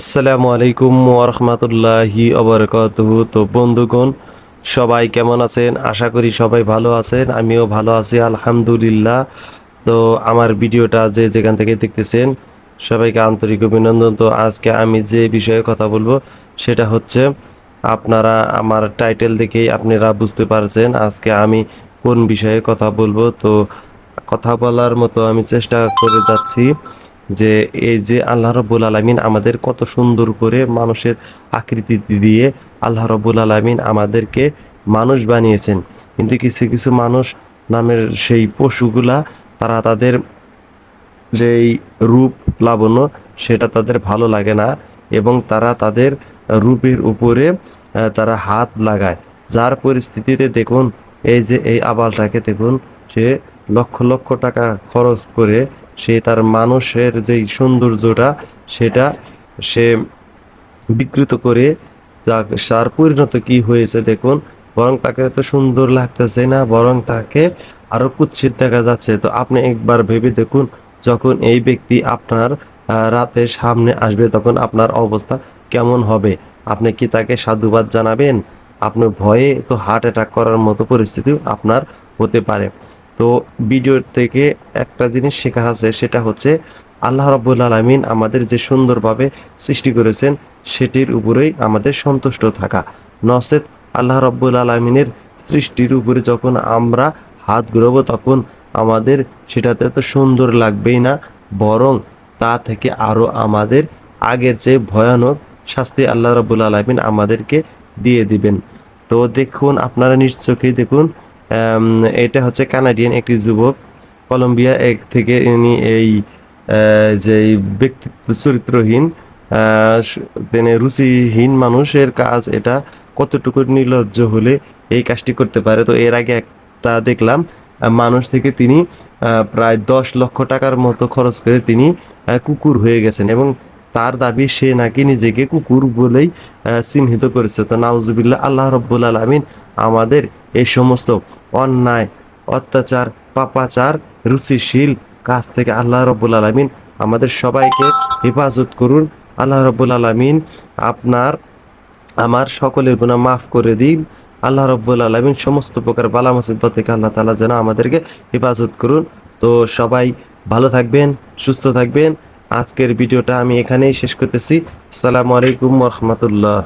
আসসালামু আলাইকুম ওরহমতুল্লাহি অবরকাতুহ তো বন্ধুগণ, সবাই কেমন আছেন? আশা করি সবাই ভালো আছেন, আমিও ভালো আছি, আলহামদুলিল্লাহ। তো আমার ভিডিওটা যে যেখান থেকে দেখতেছেন, সবাইকে আন্তরিক অভিনন্দন। তো আজকে আমি যে বিষয়ে কথা বলব, সেটা হচ্ছে আপনারা আমার টাইটেল দেখেই আপনারা বুঝতে পারছেন আজকে আমি কোন বিষয়ে কথা বলব। তো কথা বলার মতো আমি চেষ্টা করে যাচ্ছি। যে এই যে আল্লাহ রব্বুল আলমিন আমাদের কত সুন্দর করে মানুষের আকৃতি দিয়ে আল্লাহ রব্বুল আলমিন আমাদেরকে মানুষ বানিয়েছেন। কিন্তু কিছু কিছু মানুষ নামের সেই পশুগুলা, তারা তাদের যেই রূপ লাবণ্য, সেটা তাদের ভালো লাগে না এবং তারা তাদের রূপের উপরে তারা হাত লাগায়। যার পরিস্থিতিতে দেখুন, এই যে এই আবালটাকে দেখুন, সে লক্ষ লক্ষ টাকা খরচ করে সে তার মানুষের যেই সৌন্দর্যটা, সেটা সে বিকৃত করে তার পরিণত কি হয়েছে দেখুন। বরং তাকে এত সুন্দর লাগতেছে না, বরং তাকে আরও কুৎসিত দেখা যাচ্ছে। তো আপনি একবার ভেবে দেখুন, যখন এই ব্যক্তি আপনার রাতে সামনে আসবে, তখন আপনার অবস্থা কেমন হবে? আপনি কি তাকে সাধুবাদ জানাবেন? আপনি ভয়ে তো হার্ট অ্যাটাক করার মতো পরিস্থিতি আপনার হতে পারে। তো ভিডিওর থেকে একটা জিনিস শেখার আছে, সেটা হচ্ছে আল্লাহ রব্বুল আলমিন আমাদের যে সুন্দরভাবে সৃষ্টি করেছেন, সেটির উপরেই আমাদের সন্তুষ্ট থাকা। নসেত আল্লাহ রব্বুল আলমিনের সৃষ্টির উপরে যখন আমরা হাত ঘুরবো, তখন আমাদের সেটাতে তো সুন্দর লাগবেই না, বরং তা থেকে আরও আমাদের আগের চেয়ে ভয়ানক শাস্তি আল্লাহ রব্বুল আলমিন আমাদেরকে দিয়ে দিবেন। তো দেখুন, আপনারা নিজ চোখেই দেখুন এটা হচ্ছে কানাডিয়ান একটি যুবক। কলম্বিয়া এক থেকে ইনি এই যে ব্যক্তিত্ব চরিত্রহীন তিনি রুচিহীন মানুষের কাজ এটা কতটুকু নির্লজ্জ হলে এই কাজটি করতে পারে? তো এর আগে একটা দেখলাম মানুষ থেকে তিনি প্রায় দশ লক্ষ টাকার মতো খরচ করে তিনি কুকুর হয়ে গেছেন এবং তার দাবি সে নাকি নিজেকে কুকুর বলেই চিহ্নিত করেছে। তো নাউজুবিল্লাহ, আল্লাহ রব্বুল আলমিন আমাদের এই সমস্ত অন্যায়, অত্যাচার, পাপাচার, রুচিশীল কাজ থেকে আল্লাহ রব্বুল আলমিন আমাদের সবাইকে হেফাজত করুন। আল্লাহ রব্বুল আলমিন আপনার, আমার সকলের গুণা মাফ করে দিন। আল্লাহ রব্বুল আলমিন সমস্ত প্রকার বালা মুসিবত থেকে আল্লাহ তালা যেন আমাদেরকে হেফাজত করুন। তো সবাই ভালো থাকবেন, সুস্থ থাকবেন। আজকের ভিডিওটা আমি এখানেই শেষ করতেছি। আসসালামু আলাইকুম রহমতুল্লাহ।